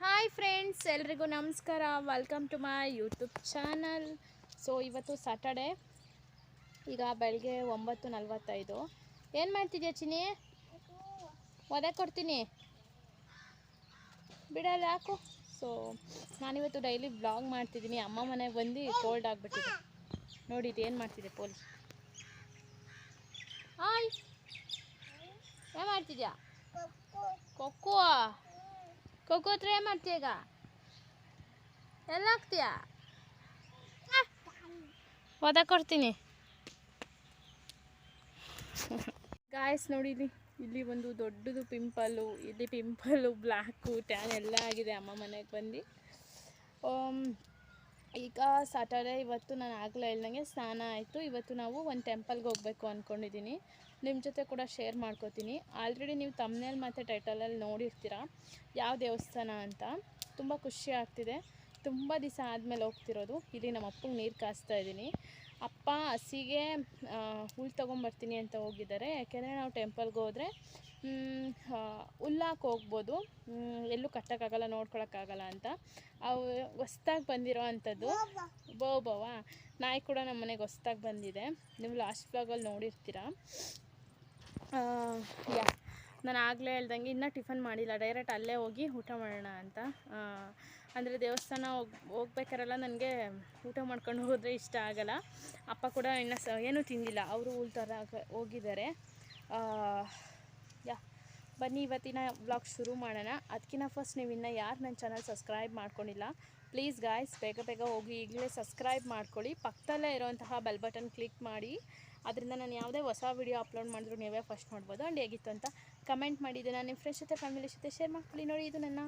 Hi friends, ಎಲ್ರಿಗೂ ನಮಸ್ಕಾರ. Welcome to my YouTube channel so ಇವತ್ತು ಸಾಟರ್ಡೆ ಈಗ ಬೆಳಗ್ಗೆ ಒಂಬತ್ತು ನಲ್ವತ್ತೈದು. ಏನು ಮಾಡ್ತಿದ್ಯಾ ಚಿನಿ ಒದೆ ಕೊಡ್ತೀನಿ. ಬಿಡಲ್ಲ ಯಾಕು ಸೊ ನಾನಿವತ್ತು ಡೈಲಿ ಬ್ಲಾಗ್ ಮಾಡ್ತಿದ್ದೀನಿ. ಅಮ್ಮ ಮನೆಗೆ ಬಂದು ಕೋಲ್ಡ್ ಆಗಿಬಿಟ್ಟಿದೆ. ನೋಡಿ ಇದು ಏನು ಮಾಡ್ತಿದೆ ಪೋಲಿ ಹಾಯ್. ಏನು ಮಾಡ್ತಿದ್ಯಾ? ಕೊಕ್ಕೋ. ಕೊಕ್ಕೋ? ಹತ್ರ ಏನು ಮಾಡ್ತೀಯ ಈಗ? ಎಲ್ಲ ಹಾಕ್ತೀಯಾ ಒದ ಕೊಡ್ತೀನಿ. ಗಾಯಸ್ ನೋಡಿ ಇಲ್ಲಿ ಇಲ್ಲಿ ಒಂದು ದೊಡ್ಡದು ಪಿಂಪಲ್ಲು ಇಲ್ಲಿ ಪಿಂಪಲ್ಲು ಬ್ಲ್ಯಾಕು ಟ್ಯಾನ್ ಎಲ್ಲ ಆಗಿದೆ. ಅಮ್ಮ ಮನೆಗೆ ಬಂದು. ಆಮ್, ಈಗ ಸಾಟರ್ಡೆ ಇವತ್ತು ನಾನು ಆಗಲೇ ಹೇಳ್ದಂಗೆ ಸ್ನಾನ ಆಯಿತು. ಇವತ್ತು ನಾವು ಒಂದು ಟೆಂಪಲ್ಗೆ ಹೋಗಬೇಕು ಅಂದ್ಕೊಂಡಿದ್ದೀನಿ ನಿಮ್ಮ ಜೊತೆ ಕೂಡ ಶೇರ್ ಮಾಡ್ಕೋತೀನಿ. ಆಲ್ರೆಡಿ ನೀವು ತಮ್ಮನೇಲಿ ಮತ್ತು ಟೈಟಲಲ್ಲಿ ನೋಡಿರ್ತೀರ, ಯಾವ ದೇವಸ್ಥಾನ ಅಂತ. ತುಂಬ ಖುಷಿ ಆಗ್ತಿದೆ. ತುಂಬ ದಿವಸ ಆದಮೇಲೆ ಹೋಗ್ತಿರೋದು. ಇಲ್ಲಿ ನಮ್ಮ ಅಪ್ಪಗೆ ನೀರು ಕಾಯಿಸ್ತಾ ಇದ್ದೀನಿ. ಅಪ್ಪ ಹಸಿಗೆ ಹುಲ್ಲು ಹುಲ್ ತೊಗೊಂಬರ್ತೀನಿ ಅಂತ ಹೋಗಿದ್ದಾರೆ. ಯಾಕೆಂದರೆ ನಾವು ಟೆಂಪಲ್ಗೆ ಹೋದರೆ ಹುಲ್ಲಾಕೆ ಹೋಗ್ಬೋದು. ಎಲ್ಲೂ ಕಟ್ಟೋಕ್ಕಾಗಲ್ಲ, ನೋಡ್ಕೊಳಕ್ಕಾಗಲ್ಲ ಅಂತ. ಅವು ಹೊಸ್ದಾಗಿ ಬಂದಿರೋ ಅಂಥದ್ದು. ಬೋಬವ್ವ ನಾಯಿ ಕೂಡ ನಮ್ಮ ಮನೆಗೆ ಹೊಸ್ದಾಗಿ ಬಂದಿದೆ. ನೀವು ಲಾಸ್ಟ್ ಬ್ಲಾಗಲ್ಲಿ ನೋಡಿರ್ತೀರ. ಯಾ ನಾನು ಆಗಲೇ ಹೇಳ್ದಂಗೆ ಇನ್ನೂ ಟಿಫನ್ ಮಾಡಿಲ್ಲ. ಡೈರೆಕ್ಟ್ ಅಲ್ಲೇ ಹೋಗಿ ಊಟ ಮಾಡೋಣ ಅಂತ. ಅಂದರೆ ದೇವಸ್ಥಾನ ಹೋಗ್, ಹೋಗ್ಬೇಕಾರೆಲ್ಲ ನನಗೆ ಊಟ ಮಾಡ್ಕೊಂಡು ಹೋದರೆ ಇಷ್ಟ ಆಗಲ್ಲ. ಅಪ್ಪ ಕೂಡ ಇನ್ನೂ ಸ, ಏನೂ ತಿಂದಿಲ್ಲ. ಅವರು ಹುಲ್ ಥರ ಹೋಗಿದ್ದಾರೆ. ಯಾ ಬನ್ನಿ, ಇವತ್ತಿನ ಬ್ಲಾಗ್ ಶುರು ಮಾಡೋಣ. ಅದಕ್ಕಿಂತ ಫಸ್ಟ್ ನೀವು ಇನ್ನೂ ಯಾರು ನನ್ನ ಚಾನಲ್ ಸಬ್ಸ್ಕ್ರೈಬ್ ಮಾಡ್ಕೊಂಡಿಲ್ಲ ಪ್ಲೀಸ್ ಗಾಯ್ಸ್ ಬೇಗ ಬೇಗ ಹೋಗಿ ಈಗಲೇ ಸಬ್ಸ್ಕ್ರೈಬ್ ಮಾಡ್ಕೊಳ್ಳಿ. ಪಕ್ಕದಲ್ಲೇ ಇರೋವಂತಹ ಬೆಲ್ ಬಟನ್ ಕ್ಲಿಕ್ ಮಾಡಿ. ಅದರಿಂದ ನಾನು ಯಾವುದೇ ಹೊಸ ವೀಡಿಯೋ ಅಪ್ಲೋಡ್ ಮಾಡಿದ್ರು ನೀವೇ ಫಸ್ಟ್ ನೋಡ್ಬೋದು. ಆ್ಯಂಡ್ ಹೇಗಿತ್ತು ಅಂತ ಕಮೆಂಟ್ ಮಾಡಿದ್ದೆ ನಾನು ನಿಮ್ಮ ಫ್ರೆಂಡ್ಸ್ ಜೊತೆ ಫ್ಯಾಮಿಲಿ ಜೊತೆ ಶೇರ್ ಮಾಡ್ಕೊಳ್ಳಿ ನೋಡಿ. ಇದು ನನ್ನ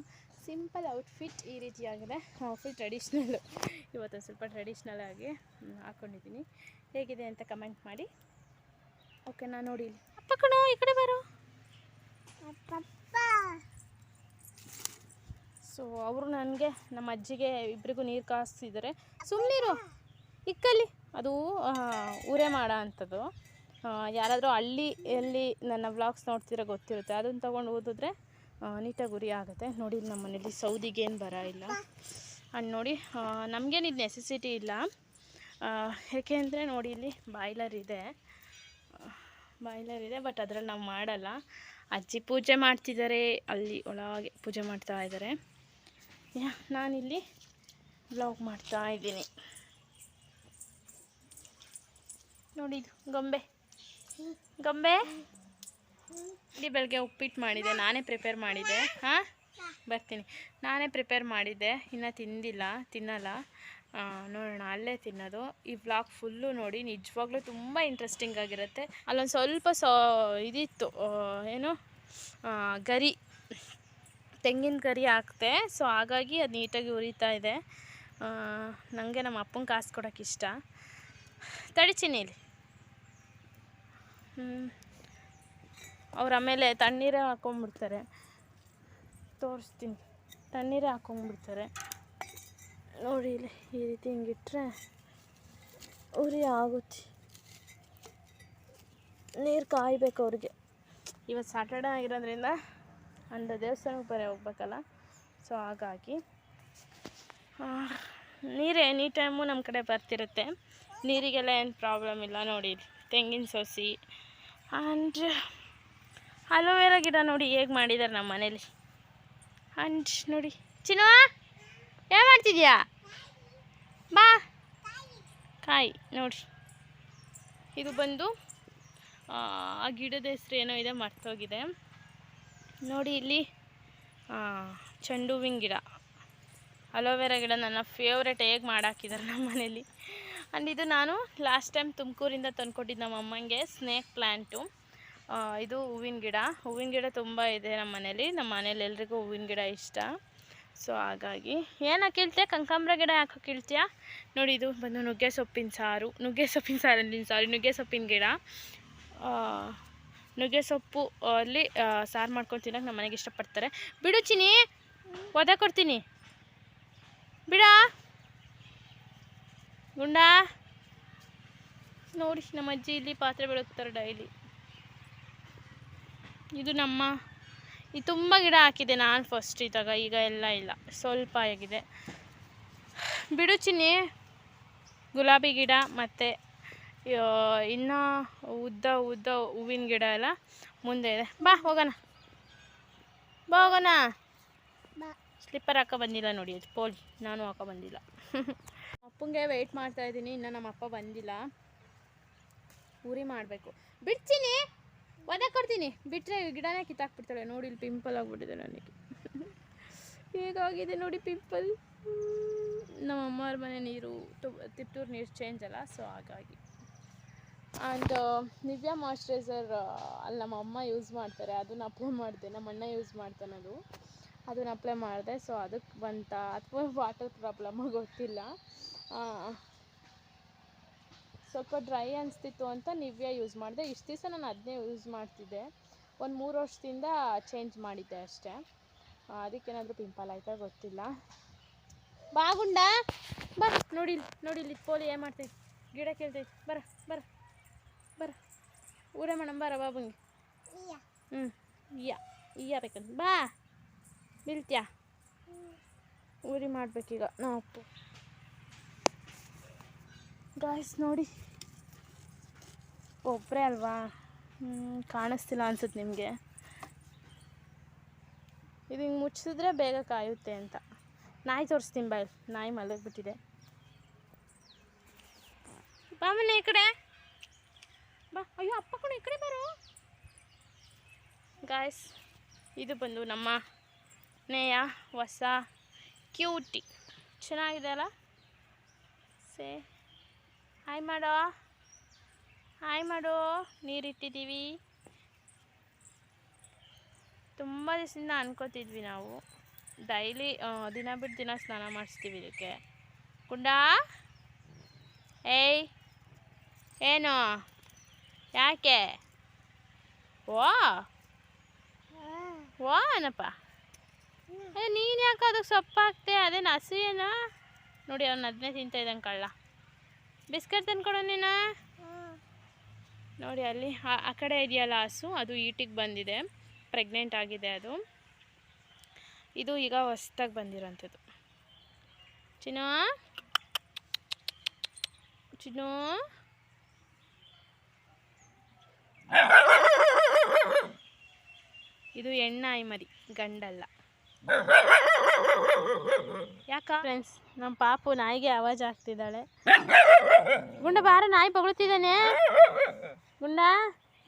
ಸಿಂಪಲ್ ಔಟ್ಫಿಟ್ ಈ ರೀತಿಯಾಗಿದೆ. ಫುಲ್ ಟ್ರೆಡಿಷ್ನಲ್ಲು ಇವತ್ತು ಸ್ವಲ್ಪ ಟ್ರೆಡಿಷ್ನಲ್ ಆಗಿ ಹಾಕ್ಕೊಂಡಿದ್ದೀನಿ ಹೇಗಿದೆ ಅಂತ ಕಮೆಂಟ್ ಮಾಡಿ. ಓಕೆ ನಾನು ನೋಡಿ ಇಲ್ಲಿ. ಅಪ್ಪ ಕಣೋ ಈ ಕಡೆ ಬರೋ. ಸೊ ಅವರು ನನಗೆ ನಮ್ಮ ಅಜ್ಜಿಗೆ ಇಬ್ಬರಿಗೂ ನೀರು ಕಾಯಿಸ್ತಿದ್ದಾರೆ ಸುಮ್ಮನಿರು ಇಕ್ಕಲ್ಲಿ. ಅದು ಊರೆ ಮಾಡೋ ಅಂಥದ್ದು ಯಾರಾದರೂ ಹಳ್ಳಿಯಲ್ಲಿ ನನ್ನ ವ್ಲಾಗ್ಸ್ ನೋಡ್ತಿರೋ ಗೊತ್ತಿರುತ್ತೆ. ಅದನ್ನು ತೊಗೊಂಡು ಓದಿದ್ರೆ ನೀಟಾಗಿ ಉರಿ ಆಗುತ್ತೆ. ನೋಡಿ ನಮ್ಮ ಮನೇಲಿ ಸೌದಿಗೇನು ಬರ ಇಲ್ಲ. ಅಂಡ್ ನೋಡಿ ನಮಗೇನು ಇದು ನೆಸೆಸಿಟಿ ಇಲ್ಲ. ಏಕೆಂದರೆ ನೋಡಿ, ಇಲ್ಲಿ ಬಾಯ್ಲರ್ ಇದೆ. ಬಾಯ್ಲರ್ ಇದೆ ಬಟ್ ಅದ್ರಲ್ಲಿ ನಾವು ಮಾಡಲ್ಲ. ಅಜ್ಜಿ ಪೂಜೆ ಮಾಡ್ತಿದ್ದಾರೆ. ಅಲ್ಲಿ ಒಳಗೆ ಪೂಜೆ ಮಾಡ್ತಾ ಇದ್ದಾರೆ ನಾನಿಲ್ಲಿ ಬ್ಲಾಗ್ ಮಾಡ್ತಾ ಇದ್ದೀನಿ. ನೋಡಿ ಇದು, ಗೊಂಬೆ. ಗೊಂಬೆ? ಇಲ್ಲಿ ಬೆಳಗ್ಗೆ ಉಪ್ಪಿಟ್ಟು ಮಾಡಿದೆ, ನಾನೇ ಪ್ರಿಪೇರ್ ಮಾಡಿದೆ. ಹಾಂ? ಬರ್ತೀನಿ. ನಾನೇ ಪ್ರಿಪೇರ್ ಮಾಡಿದ್ದೆ ಇನ್ನು ತಿಂದಿಲ್ಲ, ತಿನ್ನಲ್ಲ. ನೋಡೋಣ, ಅಲ್ಲೇ ತಿನ್ನೋದು. ಈ ಬ್ಲಾಗ್ ಫುಲ್ಲು ನೋಡಿ, ನಿಜವಾಗ್ಲೂ ತುಂಬ ಇಂಟ್ರೆಸ್ಟಿಂಗ್ ಆಗಿರುತ್ತೆ. ಅಲ್ಲೊಂದು ಸ್ವಲ್ಪ ಸೊ, ಇದಿತ್ತು ಏನು? ಗರಿ. ತೆಂಗಿನ ಗರಿ ಹಾಕ್ತೆ ಸೊ ಹಾಗಾಗಿ ಅದು ನೀಟಾಗಿ ಉರಿತಾ ಇದೆ. ನನಗೆ ನಮ್ಮ ಅಪ್ಪನ ಕಾಸು ಕೊಡೋಕೆ ಇಷ್ಟ ಇಲ್ಲಿ. ಅವ್ರು ಆಮೇಲೆ ತಣ್ಣೀರೇ ಹಾಕೊಂಡ್ಬಿಡ್ತಾರೆ ತೋರಿಸ್ತೀನಿ. ತಣ್ಣೀರೇ ಹಾಕೊಂಡ್ಬಿಡ್ತಾರೆ ನೋಡಿ ಇಲ್ಲಿ ಈ ರೀತಿ ಹಿಂಗಿಟ್ರೆ ಉರಿ ಆಗುತ್ತೆ. ನೀರು ಕಾಯ್ಬೇಕು ಅವ್ರಿಗೆ. ಇವತ್ತು ಸಾಟರ್ಡೆ ಆಗಿರೋದ್ರಿಂದ ಅಂದ ದೇವಸ್ಥಾನಕ್ಕೆ ಬರೀ ಹೋಗ್ಬೇಕಲ್ಲ? ಸೊ ಹಾಗಾಗಿ. ನೀರು ಎನಿ ಟೈಮು ನಮ್ಮ ಕಡೆ ಬರ್ತಿರುತ್ತೆ. ನೀರಿಗೆಲ್ಲ ಏನು ಪ್ರಾಬ್ಲಮ್ ಇಲ್ಲ ನೋಡಿ ತೆಂಗಿನ ಸೊಸಿ. ಆ್ಯಂಡ್ ಅಲೋವೆರಾ ಗಿಡ ನೋಡಿ ಹೇಗೆ ಮಾಡಿದ್ದಾರೆ ನಮ್ಮ ಮನೇಲಿ. ಆ್ಯಂಡ್ ನೋಡಿ. ಚಿನ್ನು ಏನು ಮಾಡ್ತಿದ್ಯಾ? ಬಾ. ಕಾಯಿ ನೋಡಿ. ಇದು ಬಂದು, ಆ ಗಿಡದ ಹೆಸರು ಏನೋ ಇದೆ, ಮರ್ತೋಗಿದೆ. ನೋಡಿ ಇಲ್ಲಿ ಚೆಂಡು ಹೂವಿನ ಗಿಡ. ಅಲೋವೆರಾ ಗಿಡ ನನ್ನ ಫೇವ್ರೆಟ್ ಹೇಗೆ ಮಾಡಾಕಿದ್ದಾರೆ ನಮ್ಮ ಮನೇಲಿ. ಆ್ಯಂಡ್ ಇದು ನಾನು ಲಾಸ್ಟ್ ಟೈಮ್ ತುಮಕೂರಿಂದ ತಂದುಕೊಟ್ಟಿದ್ದು ನಮ್ಮ ಅಮ್ಮಂಗೆ ಸ್ನೇಕ್ ಪ್ಲ್ಯಾಂಟು ಇದು ಹೂವಿನ ಗಿಡ. ಹೂವಿನ ಗಿಡ ತುಂಬ ಇದೆ ನಮ್ಮ ಮನೇಲಿ. ನಮ್ಮ ಮನೇಲಿ ಎಲ್ರಿಗೂ ಹೂವಿನ ಗಿಡ ಇಷ್ಟ. ಸೊ ಹಾಗಾಗಿ. ಏನು ಕೀಳ್ತೀಯ? ಕಂಕಾಂಬ್ರ ಗಿಡ ಯಾಕೆ ಕೀಳ್ತೀಯ? ನೋಡಿ, ಇದು ಬಂದು ನುಗ್ಗೆ ಸೊಪ್ಪಿನ ಸಾರು. ನುಗ್ಗೆ ಸೊಪ್ಪಿನ ಸಾರು ಅಂದಿನ ಸಾರಿ. ನುಗ್ಗೆ ಸೊಪ್ಪಿನ ಗಿಡ. ನುಗ್ಗೆ ಸೊಪ್ಪು ಅಲ್ಲಿ ಸಾರು ಮಾಡ್ಕೊಂಡು ತಿನ್ನೋಕೆ ನಮ್ಮ ಮನೆಗೆ ಇಷ್ಟಪಡ್ತಾರೆ. ಬಿಡು ಚಿನಿ ಒದ ಕೊಡ್ತೀನಿ. ಬಿಡ? ಗುಂಡ. ನೋಡಿ ನಮ್ಮ ಅಜ್ಜಿ ಇಲ್ಲಿ ಪಾತ್ರೆ ಬೆಳಗ್ತಾರೆ ಡೈಲಿ. ಇದು ನಮ್ಮ ಇದು ತುಂಬ ಗಿಡ ಹಾಕಿದೆ ನಾನು ಫಸ್ಟ್ ಇದ್ದಾಗ ಈಗ ಎಲ್ಲ ಇಲ್ಲ ಸ್ವಲ್ಪ ಆಗಿದೆ. ಬಿಡು ಚಿನ್ನಿ ಗುಲಾಬಿ ಗಿಡ ಮತ್ತು ಇನ್ನೂ ಉದ್ದ ಉದ್ದ ಹೂವಿನ ಗಿಡ ಎಲ್ಲ ಮುಂದೆ ಇದೆ. ಬಾ ಹೋಗೋಣ. ಬಾ ಹೋಗೋಣ. ಸ್ಲಿಪ್ಪರ್ ಹಾಕೋ ಬಂದಿಲ್ಲ ನೋಡಿ ಅದು ಪೋಲಿ ನಾನು ಹಾಕೋ ಬಂದಿಲ್ಲ. ಅಪ್ಪಂಗೆ ವೆಯ್ಟ್ ಮಾಡ್ತಾ ಇದ್ದೀನಿ, ಇನ್ನು ನಮ್ಮ ಅಪ್ಪ ಬಂದಿಲ್ಲ. ಉರಿ ಮಾಡಬೇಕು. ಬಿಡ್ತೀನಿ. ಒದೆ ಕೊಡ್ತೀನಿ. ಬಿಟ್ಟರೆ ಗಿಡನೇ ಕಿತ್ತಾಕ್ಬಿಡ್ತಾಳೆ. ನೋಡಿ ಇಲ್ಲಿ ಪಿಂಪಲ್ ಆಗಿಬಿಟ್ಟಿದೆ ನನಗೆ. ಹೇಗಾಗಿದೆ ನೋಡಿ ಪಿಂಪಲ್ ನಮ್ಮ ಅಮ್ಮವ್ರ ಮನೆ ನೀರು ತಿಪ್ಟೂರು ನೀರು ಚೇಂಜ್ ಅಲ್ಲ ಸೊ ಹಾಗಾಗಿ. ಆ್ಯಂಡ್ ನಿವ್ಯಾ ಮಾಯ್ಶ್ಚರೈಸರ್ ಅಲ್ಲಿ ನಮ್ಮ ಅಮ್ಮ ಯೂಸ್ ಮಾಡ್ತಾರೆ. ಅದನ್ನ ಅಪ್ಲೈ ಮಾಡಿದೆ. ನಮ್ಮ ಅಣ್ಣ ಯೂಸ್ ಮಾಡ್ತಾನೆ ಅದು ಅದನ್ನ ಅಪ್ಲೈ ಮಾಡಿದೆ. ಸೊ ಅದಕ್ಕೆ ಬಂತ? ಅಥವಾ ವಾಟರ್ ಪ್ರಾಬ್ಲಮ್ ಗೊತ್ತಿಲ್ಲ. ಸ್ವಲ್ಪ ಡ್ರೈ ಅನಿಸ್ತಿತ್ತು ಅಂತ ನಿವ್ಯಾ ಯೂಸ್ ಮಾಡಿದೆ. ಇಷ್ಟು ದಿವಸ ನಾನು ಅದನ್ನೇ ಯೂಸ್ ಮಾಡ್ತಿದ್ದೆ. ಒಂದು ಮೂರು ವರ್ಷದಿಂದ ಚೇಂಜ್ ಮಾಡಿದ್ದೆ ಅಷ್ಟೇ. ಅದಕ್ಕೇನಾದರೂ ಪಿಂಪಲ್ ಆಯ್ತಾ ಗೊತ್ತಿಲ್ಲ. ಬಾಗುಂಡ ಬಾ! ನೋಡಿ ನೋಡಿ ಇಲ್ಲಿ ಪೋಲಿ ಏನು ಮಾಡ್ತೈತಿ ಗಿಡ ಕೇಳ್ತೈತಿ ಬರ ಬರ ಬರ. ಊರೇ ಮೇಡಮ್ ಬರ ಬಾಬುಂಗೆ ಹ್ಞೂ ಇಯ್ಯ. ಇಯ್ಯ ಬೇಕಂತ. ಬಾ ಬೀಳ್ತ್ಯಾ ಊರಿ ಮಾಡ್ಬೇಕೀಗ. ನಾವು ಗಾಯ್ಸ್ ನೋಡಿ. ಒಬ್ಬರೇ ಅಲ್ವಾ? ಹ್ಞೂ ಕಾಣಿಸ್ತಿಲ್ಲ ಅನ್ಸುತ್ತೆ ನಿಮಗೆ. ಇದು ಹಿಂಗೆ ಮುಚ್ಚಿಸಿದ್ರೆ ಬೇಗ ಕಾಯುತ್ತೆ ಅಂತ. ನಾಯಿ ತೋರಿಸ್ತೀನಿ ಬಾಯ್. ನಾಯಿ ಮಲಗಿಬಿಟ್ಟಿದೆ. ಬಾಮನ ಈ ಕಡೆ. ಬಾ. ಅಯ್ಯೋ, ಅಪ್ಪ ಕೂಡ ಈ ಕಡೆ ಬರು. ಗಾಯ್ಸ್ ಇದು ಬಂದು ನಮ್ಮ ನೇಯ, ಹೊಸ ಕ್ಯೂಟಿ ಚೆನ್ನಾಗಿದೆ ಅಲ್ಲ? ಸೇ ಹಾಯ್ ಮಾಡೋ ಹಾಯ್ ಮಾಡೋ ನೀರಿಟ್ಟಿದ್ದೀವಿ. ತುಂಬ ದಿವಸದಿಂದ ಅನ್ಕೋತಿದ್ವಿ ನಾವು. ಡೈಲಿ ದಿನ ಬಿಟ್ಟು ದಿನ ಸ್ನಾನ ಮಾಡಿಸ್ತೀವಿ ಇದಕ್ಕೆ. ಕುಂಡ? ಏಯ್, ಏನು? ಯಾಕೆ? ಓ? ವಾ ಏನಪ್ಪ? ನೀನು ಯಾಕೆ ಅದಕ್ಕೆ ಸೊಪ್ಪು ಹಾಕ್ತೆ ಅದೇನು ಹಸು ಏನೋ ನೋಡಿ, ಅವ್ನು ಅದನ್ನೇ ತಿಂತಾಯಿದ್ದಂಗೆ ಕಳ್ಳ. ಬಿಸ್ಕೆಟ್ ತಂದ್ಕೊಡು ನೀನು? ನೋಡಿ, ಅಲ್ಲಿ ಆ- ಆ ಕಡೆ ಇದೆಯಲ್ಲ ಹಸು, ಅದು ಈಟಿಗೆ ಬಂದಿದೆ. ಪ್ರೆಗ್ನೆಂಟ್ ಆಗಿದೆ ಅದು. ಇದು ಈಗ ಹೊಸ್ದಾಗಿ ಬಂದಿರೋಂಥದ್ದು. ಚಿನ್ನೋ? ಚಿನ್ನೋ? ಇದು ಹೆಣ್ಣಾಯಿ ಮರಿ ಗಂಡಲ್ಲ. ಯಾಕ? ಫ್ರೆಂಡ್ಸ್ ನಮ್ಮ ಪಾಪು ನಾಯಿಗೆ ಆವಾಜ್ ಆಗ್ತಿದ್ದಾಳೆ ಗುಂಡ, ಬಾರ ನಾಯಿ ಬೊಗಳ್ತಿದ್ದಾನೆ. ಗುಂಡ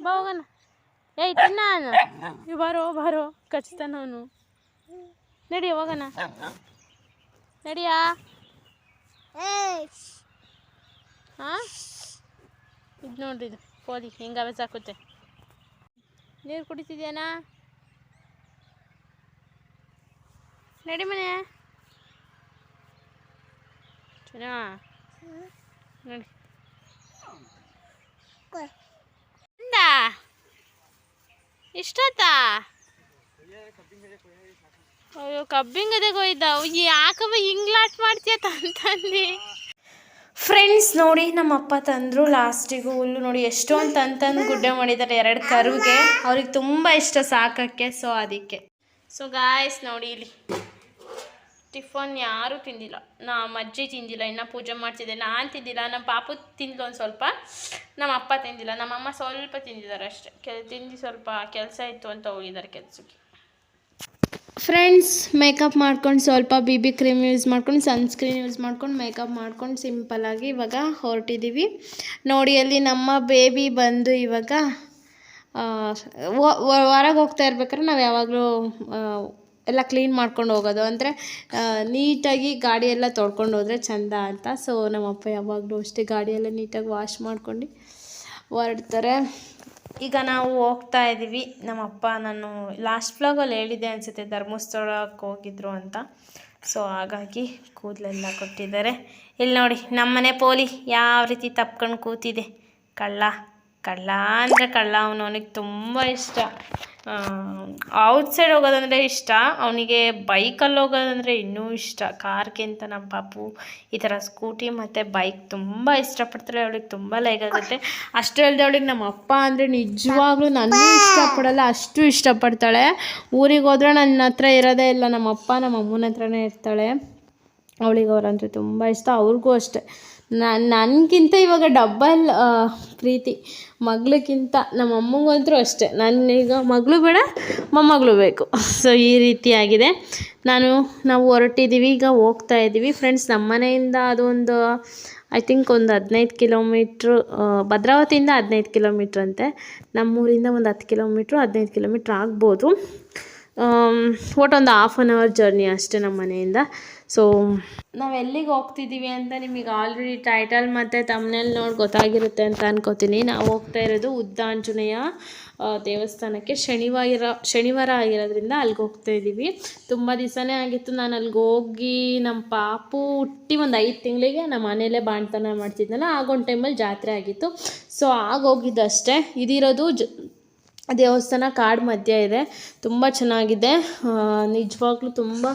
ಹೋಗೋಣ. ಏಯ್, ತಿನ್ನ ಬಾರೋ ಬಾರೋ, ಕಚ್ತಾನ ಅವನು. ನಡಿ, ಹೋಗೋಣ. ನಡಿಯಾ? ಹಾಂ ಇದು ನೋಡ್ರಿ ಇದು ಪೋಲಿ ಹೆಂಗೆ ಆವಾಜ್ ಹಾಕುತ್ತೆ. ನೀರು ಕುಡಿತಿದ್ಯಾನಾ? ನಡಿ ಮನೆ ಚೆನ್ನ ನೋಡಿ ಇಂದ ಇಷ್ಟೊತ್ತಾ? ಅಯ್ಯೋ ಕಬ್ಬಿಂಗದೆಗೆ ಹೋಯ್ದ ಯಾಕವ ಹಿಂಗ್ಲಾಟ್ ಮಾಡ್ತೀಯ ತಂತಂದು ಫ್ರೆಂಡ್ಸ್ ನೋಡಿ ನಮ್ಮ ಅಪ್ಪ ತಂದರು ಲಾಸ್ಟಿಗೂ. ಹುಲ್ಲು ನೋಡಿ, ಎಷ್ಟೊಂದು ತಂತಂದು ಗುಡ್ಡೆ ಮಾಡಿದ್ದಾರೆ ಎರಡು ಕರುಗೆ. ಅವ್ರಿಗೆ ತುಂಬ ಇಷ್ಟ ಸಾಕಕ್ಕೆ, ಸೊ, ಅದಕ್ಕೆ. ಸೊ ಗಾಯ್ಸ್ ನೋಡಿ ಇಲ್ಲಿ. ಟಿಫನ್ ಯಾರೂ ತಿಂದಿಲ್ಲ. ನಮ್ಮ ಅಜ್ಜಿ ತಿಂದಿಲ್ಲ, ಇನ್ನು ಪೂಜೆ ಮಾಡ್ತಿದ್ದೆ. ನಾನು ತಿಂದಿಲ್ಲ ನಮ್ಮ ಪಾಪು ತಿಂದಿಲ್ಲ ಒಂದು ಸ್ವಲ್ಪ. ನಮ್ಮ ಅಪ್ಪ ತಿಂದಿಲ್ಲ ನಮ್ಮಮ್ಮ ಸ್ವಲ್ಪ ತಿಂದಿದ್ದಾರೆ ಅಷ್ಟೇ. ಕೆಲ ತಿಂದು ಸ್ವಲ್ಪ ಕೆಲಸ ಇತ್ತು ಅಂತ ಹೋಗಿದ್ದಾರೆ ಕೆಲಸಕ್ಕೆ. ಫ್ರೆಂಡ್ಸ್ ಮೇಕಪ್ ಮಾಡ್ಕೊಂಡು ಸ್ವಲ್ಪ ಬಿ ಬಿ ಕ್ರೀಮ್ ಯೂಸ್ ಮಾಡ್ಕೊಂಡು ಸನ್ಸ್ಕ್ರೀನ್ ಯೂಸ್ ಮಾಡ್ಕೊಂಡು ಮೇಕಪ್ ಮಾಡ್ಕೊಂಡು ಸಿಂಪಲಾಗಿ ಇವಾಗ ಹೊರಟಿದ್ದೀವಿ ನೋಡಿ, ಅಲ್ಲಿ ನಮ್ಮ ಬೇಬಿ ಬಂದು ಇವಾಗ ಹೊರಗೆ ಹೋಗ್ತಾ ಇರ್ಬೇಕಾದ್ರೆ ನಾವು ಯಾವಾಗಲೂ ಎಲ್ಲ ಕ್ಲೀನ್ ಮಾಡ್ಕೊಂಡು ಹೋಗೋದು. ಅಂದರೆ ನೀಟಾಗಿ ಗಾಡಿಯೆಲ್ಲ ತೊಳ್ಕೊಂಡು ಹೋದರೆ ಚಂದ ಅಂತ. ಸೊ ನಮ್ಮಪ್ಪ ಯಾವಾಗಲೂ ಅಷ್ಟೇ ಗಾಡಿಯೆಲ್ಲ ನೀಟಾಗಿ ವಾಶ್ ಮಾಡ್ಕೊಂಡು ಹೊರಡ್ತಾರೆ. ಈಗ ನಾವು ಹೋಗ್ತಾ ಇದ್ದೀವಿ ನಮ್ಮಪ್ಪ ನಾನು ಲಾಸ್ಟ್ ಫ್ಲಾಗಲ್ಲಿ ಹೇಳಿದ್ದೆ ಅನಿಸುತ್ತೆ, ಧರ್ಮಸ್ಥಳಕ್ಕೆ ಹೋಗಿದ್ರು ಅಂತ. ಸೊ ಹಾಗಾಗಿ ಕೂದಲೆಲ್ಲ ಕೊಟ್ಟಿದ್ದಾರೆ. ಇಲ್ಲಿ ನೋಡಿ, ನಮ್ಮನೆ ಪೋಲಿ ಯಾವ ರೀತಿ ತಪ್ಕೊಂಡು ಕೂತಿದೆ. ಕಳ್ಳ ಕಳ್ಳ ಅಂದರೆ ಕಳ್ಳ. ಅವನು, ಅವನಿಗೆ ತುಂಬ ಇಷ್ಟ. ಔಟ್ ಸೈಡ್ ಹೋಗೋದಂದರೆ ಇಷ್ಟ. ಅವನಿಗೆ ಬೈಕಲ್ಲಿ ಹೋಗೋದಂದರೆ ಇನ್ನೂ ಇಷ್ಟ. ಕಾರ್ಗಿಂತ ನಮ್ಮ ಪಾಪು ಈ ಥರ ಸ್ಕೂಟಿ ಮತ್ತು ಬೈಕ್ ತುಂಬ ಇಷ್ಟಪಡ್ತಾರೆ. ಅವಳಿಗೆ ತುಂಬ ಲೈಕ್ ಆಗುತ್ತೆ. ಅಷ್ಟೇ ಅಲ್ಲದೆ ಅವಳಿಗೆ ನಮ್ಮ ಅಪ್ಪ ಅಂದರೆ ನಿಜವಾಗ್ಲೂ ನನಗೂ ಇಷ್ಟಪಡಲ್ಲ, ಅಷ್ಟು ಇಷ್ಟಪಡ್ತಾಳೆ. ಊರಿಗೆ ಹೋದ್ರೆ ನನ್ನ ಹತ್ರ ಇರೋದೇ ಇಲ್ಲ. ನಮ್ಮ ಅಪ್ಪ ನಮ್ಮ ಅಮ್ಮನ ಹತ್ರನೇ ಇರ್ತಾಳೆ. ಅವಳಿಗೆ ಅವರಂದರೆ ತುಂಬ ಇಷ್ಟ. ಅವ್ರಿಗೂ ಅಷ್ಟೆ. ನಾನು ನನಗಿಂತ ಇವಾಗ ಡಬ್ಬಲ್ ಪ್ರೀತಿ. ಮಗಳಿಗಿಂತ ನಮ್ಮ ಅಮ್ಮಂಗಂತೂ ಅಷ್ಟೇ. ನಾನೀಗ ಮಗಳು ಬೇಡ, ಮೊಮ್ಮಗಳು ಬೇಕು. ಸೊ ಈ ರೀತಿಯಾಗಿದೆ ನಾನು, ನಾವು ಹೊರಟಿದ್ದೀವಿ ಈಗ ಹೋಗ್ತಾ ಇದ್ದೀವಿ ಫ್ರೆಂಡ್ಸ್ ನಮ್ಮ ಮನೆಯಿಂದ ಅದೊಂದು ಐ ಥಿಂಕ್ ಒಂದು ಹದಿನೈದು ಕಿಲೋಮೀಟ್ರು ಭದ್ರಾವತಿಯಿಂದ ಹದಿನೈದು ಕಿಲೋಮೀಟ್ರ್ ಅಂತೆ. ನಮ್ಮೂರಿಂದ ಒಂದು ಹತ್ತು ಕಿಲೋಮೀಟ್ರು, ಹದಿನೈದು ಕಿಲೋಮೀಟ್ರ್ ಆಗ್ಬೋದು. ಒಟ್ಟೊಂದು ಹಾಫ್ ಆನ್ ಅವರ್ ಜರ್ನಿ ಅಷ್ಟೇ ನಮ್ಮ ಮನೆಯಿಂದ. ಸೊ ನಾವು ಎಲ್ಲಿಗೆ ಹೋಗ್ತಿದ್ದೀವಿ ಅಂತ ನಿಮಗೆ ಆಲ್ರೆಡಿ ಟೈಟಲ್ ಮತ್ತು ತಮ್ಮನೇಲಿ ನೋಡಿ ಗೊತ್ತಾಗಿರುತ್ತೆ ಅಂತ ಅನ್ಕೋತೀನಿ. ನಾವು ಹೋಗ್ತಾ ಇರೋದು ಉದ್ದಾಂಜನೇಯ ದೇವಸ್ಥಾನಕ್ಕೆ ಶನಿವಾರ ಶನಿವಾರ ಆಗಿರೋದ್ರಿಂದ ಅಲ್ಲಿಗೆ ಹೋಗ್ತಾ ಇದ್ದೀವಿ ತುಂಬ ದಿವಸನೇ ಆಗಿತ್ತು ನಾನು ಅಲ್ಲಿಗೆ ಹೋಗಿ ನಮ್ಮ ಪಾಪು ಹುಟ್ಟಿ ಒಂದು ಐದು ತಿಂಗಳಿಗೆ ನಮ್ಮ ಮನೆಯಲ್ಲೇ ಬಾಣ್ತನ ಮಾಡ್ತಿದ್ನಲ್ಲ ಆಗೊಂದು ಟೈಮಲ್ಲಿ ಜಾತ್ರೆ ಆಗಿತ್ತು. ಸೊ ಆಗೋಗಿದ್ದಷ್ಟೇ ಇದಿರೋದು ಜ ದೇವಸ್ಥಾನ ಕಾಡು ಮಧ್ಯ ಇದೆ. ತುಂಬ ಚೆನ್ನಾಗಿದೆ. ನಿಜವಾಗ್ಲೂ ತುಂಬ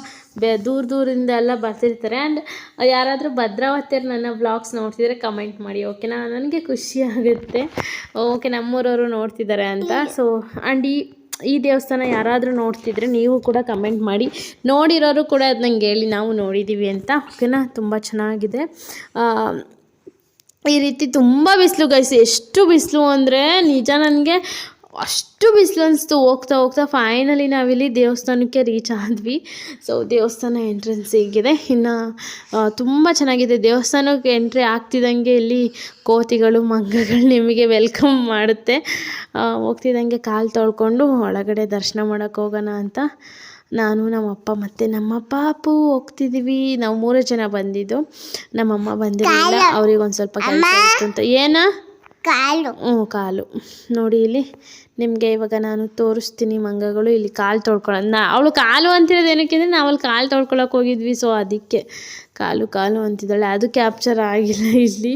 ಬೆ, ದೂರ ದೂರಿಂದ ಎಲ್ಲ ಬರ್ತಿರ್ತಾರೆ. ಆ್ಯಂಡ್ ಯಾರಾದರೂ ಭದ್ರಾವತಿಯರು ನನ್ನ ಬ್ಲಾಗ್ಸ್ ನೋಡ್ತಿದ್ರೆ ಕಮೆಂಟ್ ಮಾಡಿ ಓಕೆನಾ ನನಗೆ ಖುಷಿ ಆಗುತ್ತೆ. ಓಕೆ ನಮ್ಮೂರವರು ನೋಡ್ತಿದ್ದಾರೆ ಅಂತ. ಸೊ ಆ್ಯಂಡ್ ಈ ಈ ದೇವಸ್ಥಾನ ಯಾರಾದರೂ ನೋಡ್ತಿದ್ರೆ ನೀವು ಕೂಡ ಕಮೆಂಟ್ ಮಾಡಿ. ನೋಡಿರೋರು ಕೂಡ ಅದು ನಂಗೆ ಹೇಳಿ, ನಾವು ನೋಡಿದ್ದೀವಿ ಅಂತ. ಓಕೆನಾ ತುಂಬ ಚೆನ್ನಾಗಿದೆ. ಈ ರೀತಿ ತುಂಬ ಬಿಸಿಲು ಗೈಸ್ ಎಷ್ಟು ಬಿಸಿಲು ಅಂದರೆ ನಿಜ ನನಗೆ ಅಷ್ಟು ಬಿಸಿಲು ಅನಿಸ್ತು ಹೋಗ್ತಾ ಹೋಗ್ತಾ ಫೈನಲಿ ನಾವಿಲ್ಲಿ ದೇವಸ್ಥಾನಕ್ಕೆ ರೀಚ್ ಆದ್ವಿ. ಸೊ ದೇವಸ್ಥಾನ ಎಂಟ್ರೆನ್ಸ್ ಹೀಗಿದೆ. ಇನ್ನು ತುಂಬ ಚೆನ್ನಾಗಿದೆ. ದೇವಸ್ಥಾನಕ್ಕೆ ಎಂಟ್ರಿ ಆಗ್ತಿದ್ದಂಗೆ ಇಲ್ಲಿ ಕೋತಿಗಳು ಮಂಗಗಳು ನಿಮಗೆ ವೆಲ್ಕಮ್ ಮಾಡುತ್ತೆ. ಹೋಗ್ತಿದ್ದಂಗೆ ಕಾಲು ತೊಳ್ಕೊಂಡು ಒಳಗಡೆ ದರ್ಶನ ಮಾಡೋಕ್ಕೆ ಹೋಗೋಣ ಅಂತ ನಾನು ನಮ್ಮಪ್ಪ ಮತ್ತು ನಮ್ಮ ಪಾಪು ಹೋಗ್ತಿದ್ದೀವಿ ನಾವು ಮೂರೇ ಜನ ಬಂದಿದ್ದು. ನಮ್ಮಮ್ಮ ಬಂದಿರಲಿಲ್ಲ. ಅವ್ರಿಗೆ ಒಂದು ಸ್ವಲ್ಪ ಕೆಲಸ ಇತ್ತು ಅಂತ. ಏನ? ಕಾಲು. ಹ್ಞೂ, ಕಾಲು. ನೋಡಿ ಇಲ್ಲಿ ನಿಮಗೆ ಇವಾಗ ನಾನು ತೋರಿಸ್ತೀನಿ ಮಂಗಗಳು. ಇಲ್ಲಿ ಕಾಲು ತೊಳ್ಕೊಳ್ಳೋದು ನಾ ಅವಳು ಕಾಲು ಅಂತಿರೋದು ಏನಕ್ಕೆ ಅಂದರೆ ನಾವು ಅಲ್ಲಿ ಕಾಲು ತೊಳ್ಕೊಳಕ್ಕೆ ಹೋಗಿದ್ವಿ ಸೊ ಅದಕ್ಕೆ ಕಾಲು ಕಾಲು ಅಂತಿದ್ದಾಳೆ. ಅದು ಕ್ಯಾಪ್ಚರ್ ಆಗಿಲ್ಲ ಇಲ್ಲಿ.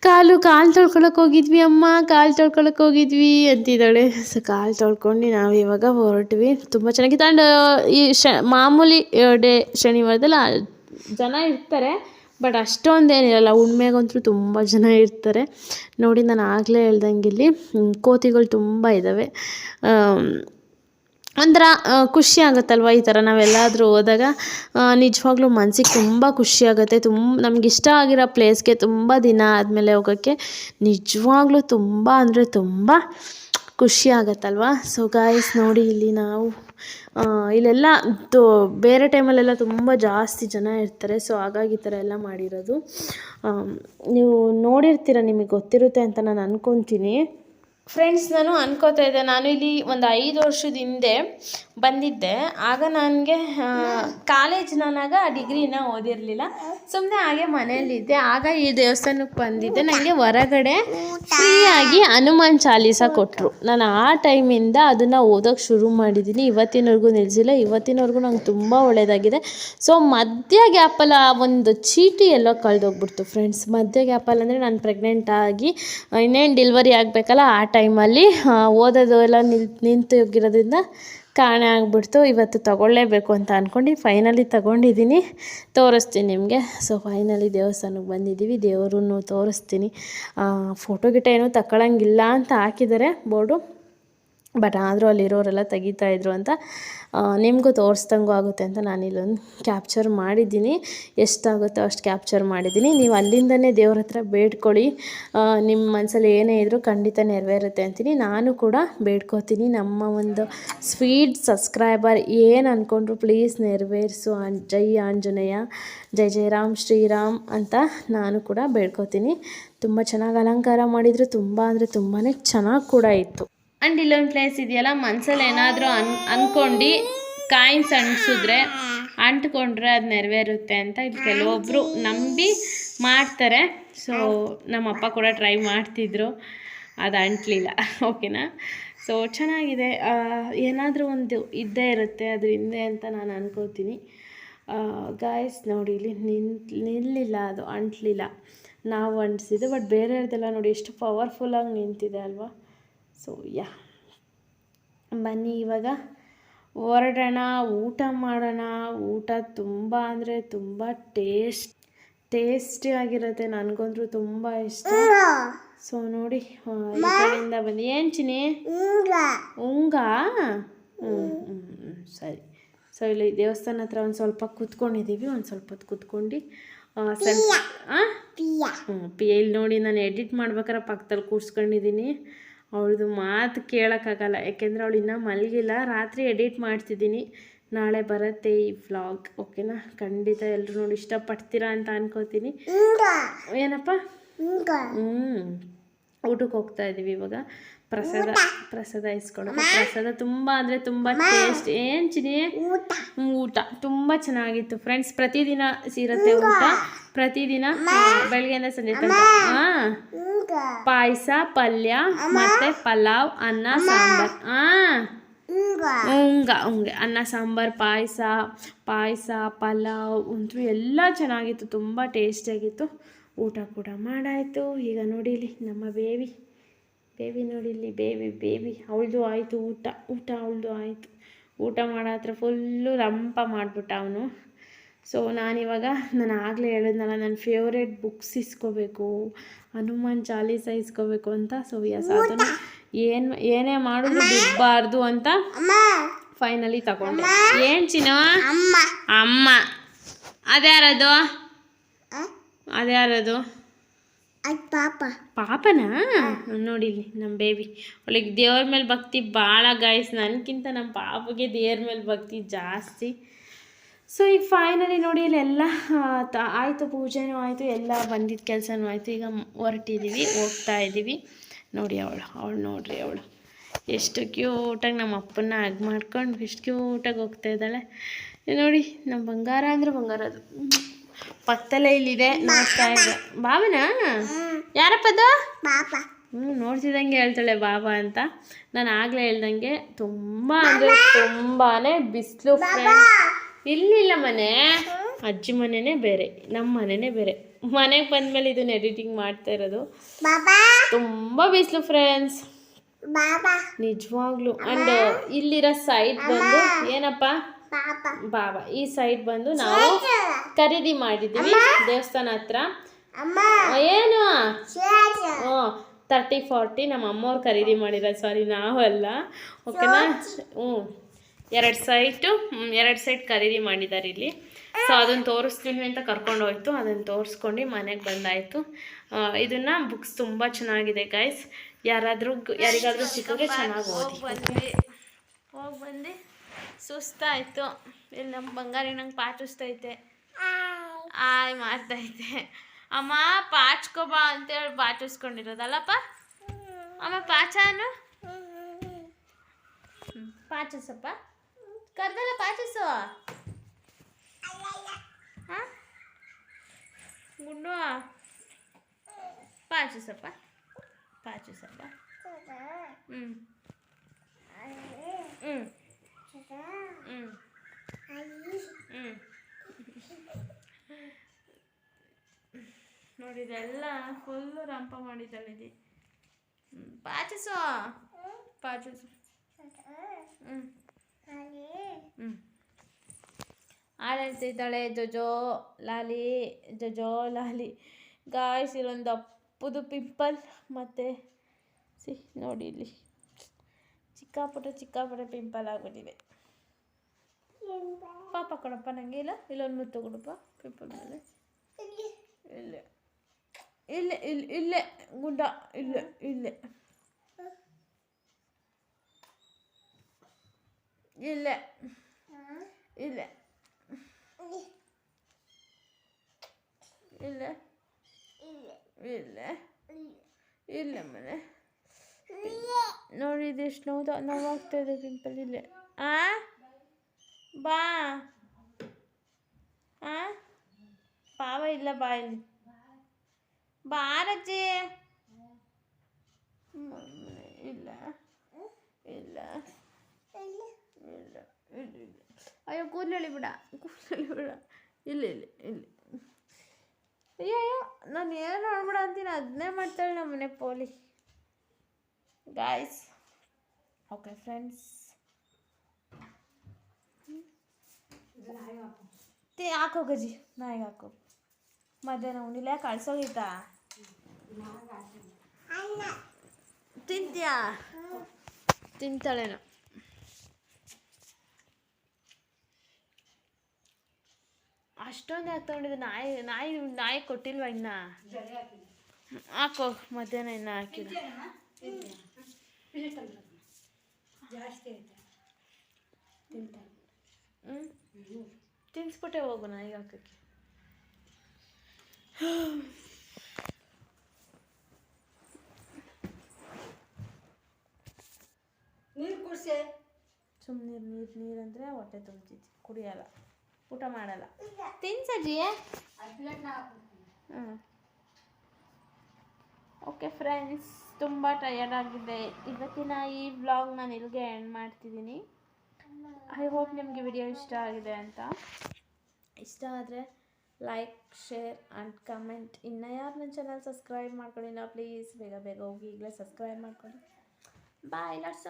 ಕಾಲು ಕಾಲು ತೊಳ್ಕೊಳಕ್ಕೆ ಹೋಗಿದ್ವಿ, ಅಮ್ಮ. ಕಾಲು ತೊಳ್ಕೊಳಕ್ಕೆ ಹೋಗಿದ್ವಿ ಅಂತಿದ್ದಾಳೆ. ಸೊ ಕಾಲು ತೊಳ್ಕೊಂಡು ನಾವು ಇವಾಗ ಹೊರಟ್ವಿ. ತುಂಬ ಚೆನ್ನಾಗಿತ್ತು ಆ್ಯಂಡ್ ಈ ಶ ಮಾಮೂಲಿ ಡೇ ಶನಿವಾರದಲ್ಲಿ ಜನ ಇರ್ತಾರೆ. ಬಟ್ ಅಷ್ಟೊಂದೇನಿರಲ್ಲ ಉಣ್ಮೆಗಂತೂ ತುಂಬ ಜನ ಇರ್ತಾರೆ. ನೋಡಿ ನಾನು ಆಗಲೇ ಹೇಳ್ದಂಗೆ ಇಲ್ಲಿ ಕೋತಿಗಳು ತುಂಬ ಇದ್ದಾವೆ ಒಂಥರ ಖುಷಿ ಆಗುತ್ತಲ್ವ ಈ ಥರ ನಾವೆಲ್ಲಾದರೂ ಹೋದಾಗ? ನಿಜವಾಗ್ಲೂ ಮನಸ್ಸಿಗೆ ತುಂಬ ಖುಷಿ ಆಗುತ್ತೆ. ತುಂಬ ನಮ್ಗೆ ಇಷ್ಟ ಆಗಿರೋ ಪ್ಲೇಸ್ಗೆ ತುಂಬ ದಿನ ಆದಮೇಲೆ ಹೋಗೋಕ್ಕೆ ನಿಜವಾಗ್ಲೂ ತುಂಬ ಅಂದರೆ ತುಂಬ ಖುಷಿ ಆಗುತ್ತಲ್ವ? ಸೊ ಗಾಯ್ಸ್ ನೋಡಿ ಇಲ್ಲಿ ನಾವು ಇಲ್ಲೆಲ್ಲ ತೊ, ಬೇರೆ ಟೈಮಲ್ಲೆಲ್ಲ ತುಂಬ ಜಾಸ್ತಿ ಜನ ಇರ್ತಾರೆ ಸೊ ಹಾಗಾಗಿ ಈ ಥರ ಎಲ್ಲ ಮಾಡಿರೋದು. ನೀವು ನೋಡಿರ್ತೀರ ನಿಮಗೆ ಗೊತ್ತಿರುತ್ತೆ ಅಂತ ನಾನು ಅನ್ಕೊತೀನಿ. ಫ್ರೆಂಡ್ಸ್ ನಾನು ಅನ್ಕೋತಾ ಇದ್ದೆ. ನಾನು ಇಲ್ಲಿ ಒಂದು ಐದು ವರ್ಷದ ಹಿಂದೆ ಬಂದಿದ್ದೆ. ಆಗ ನನಗೆ ಕಾಲೇಜ್ ನಾನಾಗ ಡಿಗ್ರಿನ ಓದಿರಲಿಲ್ಲ. ಸುಮ್ಮನೆ ಹಾಗೆ ಮನೆಯಲ್ಲಿದ್ದೆ ಆಗ ಈ ದೇವಸ್ಥಾನಕ್ಕೆ ಬಂದಿದ್ದೆ. ನನಗೆ ಹೊರಗಡೆ ಫ್ರೀಯಾಗಿ ಹನುಮಾನ್ ಚಾಲೀಸ ಕೊಟ್ಟರು ನಾನು ಆ ಟೈಮಿಂದ ಅದನ್ನು ಓದೋಕ್ಕೆ ಶುರು ಮಾಡಿದ್ದೀನಿ. ಇವತ್ತಿನವರೆಗೂ ನಿಲ್ಲಿಸಿಲ್ಲ ಇವತ್ತಿನವರೆಗೂ ನಂಗೆ ತುಂಬ ಒಳ್ಳೆಯದಾಗಿದೆ ಸೊ ಮಧ್ಯ ಗ್ಯಾಪಲ್ಲ ಆ ಒಂದು ಚೀಟಿ ಎಲ್ಲ ಕಳೆದೋಗ್ಬಿಡ್ತು ಫ್ರೆಂಡ್ಸ್ ಮಧ್ಯ ಗ್ಯಾಪಲ್ಲಿ ಅಂದರೆ ನಾನು ಪ್ರೆಗ್ನೆಂಟ್ ಆಗಿ ಇನ್ನೇನು ಡೆಲಿವರಿ ಆಗಬೇಕಲ್ಲ ಆ ಟೈಮಲ್ಲಿ ಓದೋದು ಎಲ್ಲ ನಿಲ್, ನಿಂತು ಹೋಗಿರೋದ್ರಿಂದ ಕಾಣೆ ಆಗಿಬಿಡ್ತು. ಇವತ್ತು ತಗೊಳ್ಳೇಬೇಕು ಅಂತ ಅಂದ್ಕೊಂಡು ಫೈನಲಿ ತಗೊಂಡಿದ್ದೀನಿ. ತೋರಿಸ್ತೀನಿ ನಿಮಗೆ. ಸೊ ಫೈನಲಿ ದೇವಸ್ಥಾನಕ್ಕೆ ಬಂದಿದ್ದೀವಿ. ದೇವರನ್ನು ತೋರಿಸ್ತೀನಿ. ಫೋಟೋ ಗಿಟ ಏನೂ ತಗೊಳಂಗಿಲ್ಲ ಅಂತ ಹಾಕಿದ್ದಾರೆ ಬೋರ್ಡು. ಬಟ್ ಆದರೂ ಅಲ್ಲಿರೋರೆಲ್ಲ ತೆಗಿತಾ ಇದ್ರು ಅಂತ ನಿಮಗೂ ತೋರಿಸ್ದಂಗೂ ಆಗುತ್ತೆ ಅಂತ ನಾನು ಇಲ್ಲೊಂದು ಕ್ಯಾಪ್ಚರ್ ಮಾಡಿದ್ದೀನಿ. ಎಷ್ಟಾಗುತ್ತೋ ಅಷ್ಟು ಕ್ಯಾಪ್ಚರ್ ಮಾಡಿದ್ದೀನಿ. ನೀವು ಅಲ್ಲಿಂದನೇ ದೇವ್ರ ಹತ್ರ ಬೇಡ್ಕೊಳ್ಳಿ. ನಿಮ್ಮ ಮನಸ್ಸಲ್ಲಿ ಏನೇ ಇದ್ದರೂ ಖಂಡಿತ ನೆರವೇರುತ್ತೆ ಅಂತೀನಿ. ನಾನು ಕೂಡ ಬೇಡ್ಕೋತೀನಿ. ನಮ್ಮ ಒಂದು ಸ್ವೀಟ್ ಸಬ್ಸ್ಕ್ರೈಬರ್ ಏನು ಅಂದ್ಕೊಂಡ್ರು ಪ್ಲೀಸ್ ನೆರವೇರಿಸು ಆನ್ ಜೈ ಆಂಜನೇಯ, ಜೈ ಜೈ ರಾಮ್ ಶ್ರೀರಾಮ್ ಅಂತ ನಾನು ಕೂಡ ಬೇಡ್ಕೋತೀನಿ. ತುಂಬ ಚೆನ್ನಾಗಿ ಅಲಂಕಾರ ಮಾಡಿದರು. ತುಂಬ ಅಂದರೆ ತುಂಬಾ ಚೆನ್ನಾಗಿ ಕೂಡ ಇತ್ತು. ಆ್ಯಂಡ್ ಇಲ್ಲೊಂದು ಪ್ಲೇಸ್ ಇದೆಯಲ್ಲ, ಮನ್ಸಲ್ಲಿ ಏನಾದರೂ ಅನ್ ಅಂದ್ಕೊಂಡು ಕಾಯಿನ್ಸ್ ಅಂಟಿಸಿದ್ರೆ, ಅಂಟ್ಕೊಂಡ್ರೆ ಅದು ನೆರವೇರುತ್ತೆ ಅಂತ ಇಲ್ಲಿ ಕೆಲವೊಬ್ಬರು ನಂಬಿ ಮಾಡ್ತಾರೆ. ಸೊ ನಮ್ಮಪ್ಪ ಕೂಡ ಟ್ರೈ ಮಾಡ್ತಿದ್ರು. ಅದು ಅಂಟಲಿಲ್ಲ. ಓಕೆನಾ ಸೊ ಚೆನ್ನಾಗಿದೆ. ಏನಾದರೂ ಒಂದು ಇದ್ದೇ ಇರುತ್ತೆ ಅದ್ರ ಹಿಂದೆ ಅಂತ ನಾನು ಅನ್ಕೋತೀನಿ. ಗಾಯಸ್ ನೋಡಿ ಇಲ್ಲಿ ನಿಂತ್ ನಿಲ್ಲಿಲ್ಲ ಅದು, ಅಂಟಲಿಲ್ಲ. ನಾವು ಅಂಟಿಸಿದ್ದು ಬಟ್ ಬೇರೆಯವ್ರದ್ದೆಲ್ಲ ನೋಡಿ ಎಷ್ಟು ಪವರ್ಫುಲ್ಲಾಗಿ ನಿಂತಿದೆ ಅಲ್ವಾ? ಸೊ ಯಾ ಬನ್ನಿ ಇವಾಗ ಹೊರಡೋಣ ಊಟ ಮಾಡೋಣ. ಊಟ ತುಂಬ ಅಂದರೆ ತುಂಬ ಟೇಸ್ಟ್ ಟೇಸ್ಟಿ ಆಗಿರುತ್ತೆ. ನನಗಂದ್ರೂ ತುಂಬ ಇಷ್ಟ. ಸೊ ನೋಡಿ ಈ ಕಡೆಯಿಂದ ಬನ್ನಿ. ಏನು ಚಿನಿ ಉಂಗ? ಹ್ಞೂ ಹ್ಞೂ ಸರಿ. ಸೊ ಇಲ್ಲಿ ದೇವಸ್ಥಾನ ಹತ್ರ ಒಂದು ಸ್ವಲ್ಪ ಕೂತ್ಕೊಂಡಿದ್ದೀವಿ ಒಂದು ಸ್ವಲ್ಪ ಹೊತ್ತು ಕೂತ್ಕೊಂಡು ಸರಿ. ಹಾಂ ಹ್ಞೂ ಪಿ ಇಲ್ಲಿ ನೋಡಿ ನಾನು ಎಡಿಟ್ ಮಾಡ್ಬೇಕಾರೆ ಪಕ್ಕದಲ್ಲಿ ಕೂರ್ಸ್ಕೊಂಡಿದ್ದೀನಿ ಅವಳದು ಮಾತು ಕೇಳೋಕ್ಕಾಗಲ್ಲ. ಯಾಕೆಂದರೆ ಅವಳು ಇನ್ನೂ ಮಲಗಿಲ್ಲ. ರಾತ್ರಿ ಎಡಿಟ್ ಮಾಡ್ತಿದ್ದೀನಿ. ನಾಳೆ ಬರುತ್ತೆ ಈ ವ್ಲಾಗ್. ಓಕೆನಾ? ಖಂಡಿತ ಎಲ್ಲರೂ ನೋಡಿ ಇಷ್ಟಪಡ್ತೀರಾ ಅಂತ ಅನ್ಕೋತೀನಿ. ಏನಪ್ಪ? ಹ್ಞೂ ಊಟಕ್ಕೆ ಹೋಗ್ತಾ ಇದ್ದೀವಿ ಇವಾಗ. ಪ್ರಸಾದ ಪ್ರಸಾದ ಇಸ್ಕೊಳಕ್ಕೆ ಪ್ರಸಾದ ತುಂಬ ಅಂದರೆ ತುಂಬ ಟೇಸ್ಟ್ ಏನು ಚಿನಿ ಊಟ. ತುಂಬ ಚೆನ್ನಾಗಿತ್ತು ಫ್ರೆಂಡ್ಸ್. ಪ್ರತಿದಿನ ಸೀರತ್ತೆ ಊಟ. ಪ್ರತಿದಿನ ಬೆಳಗ್ಗೆಯಿಂದ ಸಂಜೆ ತನಕ. ಹಾಂ. ಪಾಯಸ ಪಲ್ಯ ಮತ್ತೆ ಪಲಾವ್ ಅನ್ನ ಸಾಂಬಾರ್. ಹಾಂ ಉಂಗ ಉಂಗೆ ಅನ್ನ ಸಾಂಬಾರ್ ಪಾಯಸ ಪಾಯಸ ಪಲಾವ್ ಅಂತೂ ಎಲ್ಲ ಚೆನ್ನಾಗಿತ್ತು. ತುಂಬ ಟೇಸ್ಟಿಯಾಗಿತ್ತು ಊಟ ಕೂಡ ಮಾಡಾಯಿತು. ಈಗ ನೋಡಿಲಿ ನಮ್ಮ ಬೇಬಿ ಬೇಬಿ ನೋಡಿ ಇಲ್ಲಿ ಬೇಬಿ ಬೇಬಿ. ಅವಳದು ಆಯಿತು ಊಟ ಊಟ ಅವಳದು ಆಯಿತು. ಊಟ ಮಾಡೋ ಹತ್ರ ಫುಲ್ಲು ರಂಪ ಮಾಡಿಬಿಟ್ಟ ಅವನು. ಸೊ ನಾನಿವಾಗ ನಾನು ಆಗಲೇ ಹೇಳಿದ್ನಲ್ಲ ನನ್ನ ಫೇವ್ರೇಟ್ ಬುಕ್ಸ್ ಇಸ್ಕೋಬೇಕು ಹನುಮಾನ್ ಚಾಲೀಸ ಇಸ್ಕೋಬೇಕು ಅಂತ. ಸೊ ಎಸ್ ಅದನ್ನು ಏನು ಏನೇ ಮಾಡಿದ್ರು ಬಿಡಬಾರ್ದು ಅಂತ ಫೈನಲಿ ತಗೊಂಡೆ. ಏನು ಚಿನ್ನ? ಅಮ್ಮ. ಅದ್ಯಾರದು? ಅದ್ಯಾರದು? ಪಾಪನಾ? ನೋಡಿ ಇಲ್ಲಿ ನಮ್ಮ ಬೇಬಿ ಅವಳಿಗೆ ದೇವ್ರ ಮೇಲೆ ಭಕ್ತಿ ಭಾಳ ಗಾಯಸ್ ನನಗಿಂತ ನಮ್ಮ ಪಾಪಗೆ ದೇವ್ರ ಮೇಲೆ ಭಕ್ತಿ ಜಾಸ್ತಿ. ಸೊ ಈಗ ಫೈನಲಿ ನೋಡಿ ಇಲ್ಲೆಲ್ಲ ಆಯಿತು ಪೂಜೆನೂ ಆಯಿತು ಎಲ್ಲ ಬಂದಿದ್ದ ಕೆಲಸನೂ ಆಯಿತು. ಈಗ ಹೊರಟಿದ್ದೀವಿ ಹೋಗ್ತಾ ಇದ್ದೀವಿ ನೋಡಿ ಅವಳು ಅವಳು ನೋಡ್ರಿ ಅವಳು. ಎಷ್ಟು ಕ್ಯೂಟಾಗಿ ನಮ್ಮ ಅಪ್ಪನ ಅಗ್ ಮಾಡ್ಕೊಂಡು ಎಷ್ಟು ಕ್ಯೂಟಾಗಿ ಹೋಗ್ತಾ ಇದ್ದಾಳೆ. ನೋಡಿ ನಮ್ಮ ಬಂಗಾರ ಅಂದ್ರೆ ಬಂಗಾರ ಅದು. ಪಕ್ಕದಲ್ಲೇ ಇಲ್ಲಿದೆ ನೋಡ್ತಾ ಇದ್ದೆ. ಬಾಬನಾ? ಯಾರಪ್ಪದು ಹ್ಞೂ ನೋಡ್ತಿದ್ದಂಗೆ ಹೇಳ್ತಾಳೆ ಬಾಬಾ ಅಂತ. ನಾನು ಆಗಲೇ ಹೇಳ್ದಂಗೆ ತುಂಬ ಅಂದರೆ ತುಂಬಾ ಬಿಸಿಲು ಇಲ್ಲಿಲ್ಲ ಮನೆ. ಅಜ್ಜಿ ಮನೆನೇ ಬೇರೆ ನಮ್ಮ ಮನೆನೇ ಬೇರೆ. ಮನೆಗೆ ಬಂದಮೇಲೆ ಇದನ್ನ ಎಡಿಟಿಂಗ್ ಮಾಡ್ತಾ ಇರೋದು. ತುಂಬ ಬಿಸಿಲು ಫ್ರೆಂಡ್ಸ್ ನಿಜವಾಗ್ಲೂ. ಅಂಡ್ ಇಲ್ಲಿರೋ ಸೈಡ್ ಬಂದು ಏನಪ್ಪ? ಬಾಬಾ ಈ ಸೈಡ್ ಬಂದು ನಾವು ಖರೀದಿ ಮಾಡಿದ್ದೀವಿ ದೇವಸ್ಥಾನ ಹತ್ರ. ಏನು? ಹ್ಞೂ ತರ್ಟಿ ಫಾರ್ಟಿ ನಮ್ಮ ಅಮ್ಮವ್ರು ಖರೀದಿ ಮಾಡಿದ್ದಾರೆ ಸಾರಿ ನಾವಲ್ಲ ಓಕೆನಾ ಹ್ಞೂ. ಎರಡು ಸೈಟು ಎರಡು ಸೈಟ್ ಖರೀದಿ ಮಾಡಿದ್ದಾರೆ ಇಲ್ಲಿ. ಸೊ ಅದನ್ನು ತೋರಿಸ್ತೀನಿ ಅಂತ ಕರ್ಕೊಂಡು ಹೋಯ್ತು. ಅದನ್ನು ತೋರಿಸ್ಕೊಂಡು ಮನೆಗೆ ಬಂದಾಯಿತು. ಇದನ್ನು ಬುಕ್ಸ್ ತುಂಬ ಚೆನ್ನಾಗಿದೆ ಗೈಸ್ ಯಾರಾದರೂ ಯಾರಿಗಾದರೂ ಸಿಕ್ಕಿದ್ರೆ ಚೆನ್ನಾಗಿ ಓದಿ. ಹೋಗಿ ಬಂದು ಸುಸ್ತಾಯಿತು. ಇಲ್ಲಿ ನಮ್ಮ ಬಂಗಾರಿ ನಂಗೆ ಪಾಚಿಸ್ತೈತೆ. ಆಯ್. ಮಾಡ್ತೈತೆ ಅಮ್ಮ ಪಾಚ್ಕೊಬಾ ಅಂತೇಳಿ ಪಾಚಿಸ್ಕೊಂಡಿರೋದಲ್ಲಪ್ಪ? ಅಮ್ಮ ಪಾಚಾನು? ಪಾಚಸಪ್ಪ. ಕರ್ದಲ್ಲ ಪಾಚಿಸು. ಹಾಂ? ಗುಂಡು ಪಾಚಿಸಪ್ಪ. ಪಾಚಿಸಪ್ಪ. ಹ್ಞೂ ಹ್ಞೂ ನೋಡಿ ಇದೆಲ್ಲ ಫುಲ್ಲು ರಂಪ ಮಾಡಿದ್ದಾಳೆ ಪಾಚಿಸು ಪಾಚಿಸು ಹ್ಞೂ ಹೇಳ್ತಿದ್ದಾಳೆ ಜೊಜೋ ಲಾಲಿ ಜೊಜೋ ಲಾಲಿ ಗಾಯ್ಸ್ ಅಪ್ಪುದು ದಪ್ಪದು ಪಿಂಪಲ್ ಮತ್ತು ಸಿ ನೋಡಿ ಇಲ್ಲಿ ಚಿಕ್ಕಾಪುಟ್ಟ ಚಿಕ್ಕಾಪುಟ್ಟ ಪಿಂಪಲ್ ಆಗ್ಬಿಟ್ಟಿದೆ ಪಾಪ ಕೊಡಪ್ಪ ನನಗೆ ಇಲ್ಲ? ಇಲ್ಲೊಂದು ಮುತ್ತು ಕೊಡಪ್ಪ ಪಿಂಪಲ್ ಮೇಲೆ. ಇಲ್ಲೇ. ಇಲ್ಲೇ ಇಲ್ಲಿ ಇಲ್ಲೇ ಗುಡ್ಡ ಇಲ್ಲೇ. ಇಲ್ಲೇ. ಇಲ್ಲೇ. ಇಲ್ಲೇ. ಇಲ್ಲೇ. ಇಲ್ಲೇ. ಇಲ್ಲೇ ಮನೆ. ನೋಡಿ ಇದೆಷ್ಟು ನೋವು ನೋವಾಗ್ತಾ ಇದೆ ಪಿಂಪಲ್ ಇಲ್ಲೇ ಆ ಬಾ ಆ ಪಾವ ಇಲ್ಲ ಬಾ ಇಲ್ಲಿ ಬಾರಜ್ಜಿ ಇಲ್ಲ ಇಲ್ಲ ಇಲ್ಲ ಅಯ್ಯೋ ಕೂದಲು ಬಿಡ ಕೂದಲು ಬಿಡ ಇಲ್ಲ ಇಲ್ಲ ಇಲ್ಲಿ ಅಯ್ಯೋ ನಾನು ಏನು ಮಾಡ್ಬಿಡ ಅಂತೀನಿ ಅದನ್ನೇ ಮಾಡ್ತಾಳೆ ನಮ್ಮ ಮನೆ ಪೋಲಿ ಗಾಯ್ಸ್ ಓಕೆ ಫ್ರೆಂಡ್ಸ್ ತಿ ಹಾಕೋ ಗಜಿ ನಾಯಿಗೆ ಹಾಕೋ ಮಧ್ಯಾಹ್ನ ಉಣಿಲ್ಲ ಕಳ್ಸೋಗಿತ್ತಾ ತಿಂತೀಯಾ ತಿಂತಾಳೇನೋ ಅಷ್ಟೊಂದು ಯಾಕೆ ತೊಗೊಂಡಿದ್ದು ನಾಯಿ ನಾಯಿ ನಾಯಿ ಕೊಟ್ಟಿಲ್ವಾ ಇನ್ನ ಹಾಕೋ ಮಧ್ಯಾಹ್ನ ಇನ್ನ ಹಾಕಿಲ್ಲ ಜಾಸ್ತಿ ಐತೆ ತಿಂತಾನೆ ಹ್ಞೂ ತಿನ್ಸ್ಬಿಟ್ಟೆ ಹೋಗು ನಾಯಿಗೆ ಹಾಕಕ್ಕೆ ನೀರು ಕುಡಿಸೆ? ಸುಮ್ಮನೆ ನೀರು ನೀರು ಅಂದರೆ ಹೊಟ್ಟೆ ತುಂಬ್ತಿತ್ತು. ಕುಡಿಯಲ್ಲ. ಊಟ ಮಾಡಲ್ಲ. ತಿನ್ಸಜ್ಜಿ ಹ್ಞೂ ಓಕೆ ಫ್ರೆಂಡ್ಸ್ ತುಂಬ ಟಯರ್ಡ್ ಆಗಿದೆ. ಇವತ್ತಿನ ಈ ವ್ಲಾಗ್ ನಾನು ಇಲ್ಲಿಗೆ ಎಂಡ್ ಮಾಡ್ತಿದ್ದೀನಿ. ಐ ಹೋಪ್ ನಿಮಗೆ ವಿಡಿಯೋ ಇಷ್ಟ ಆಗಿದೆ ಅಂತ. ಇಷ್ಟ ಆದರೆ ಲೈಕ್ ಶೇರ್ ಆ್ಯಂಡ್ ಕಮೆಂಟ್ ಇನ್ನು ಯಾರು ನನ್ನ ಚಾನಲ್ ಸಬ್ಸ್ಕ್ರೈಬ್ ಮಾಡ್ಕೊಂಡಿಲ್ಲ ಪ್ಲೀಸ್ ಬೇಗ ಬೇಗ ಹೋಗಿ ಈಗಲೇ ಸಬ್ಸ್ಕ್ರೈಬ್ ಮಾಡ್ಕೊಳ್ಳಿ. ಬಾಯ್ ಲಾಟ್ಸ್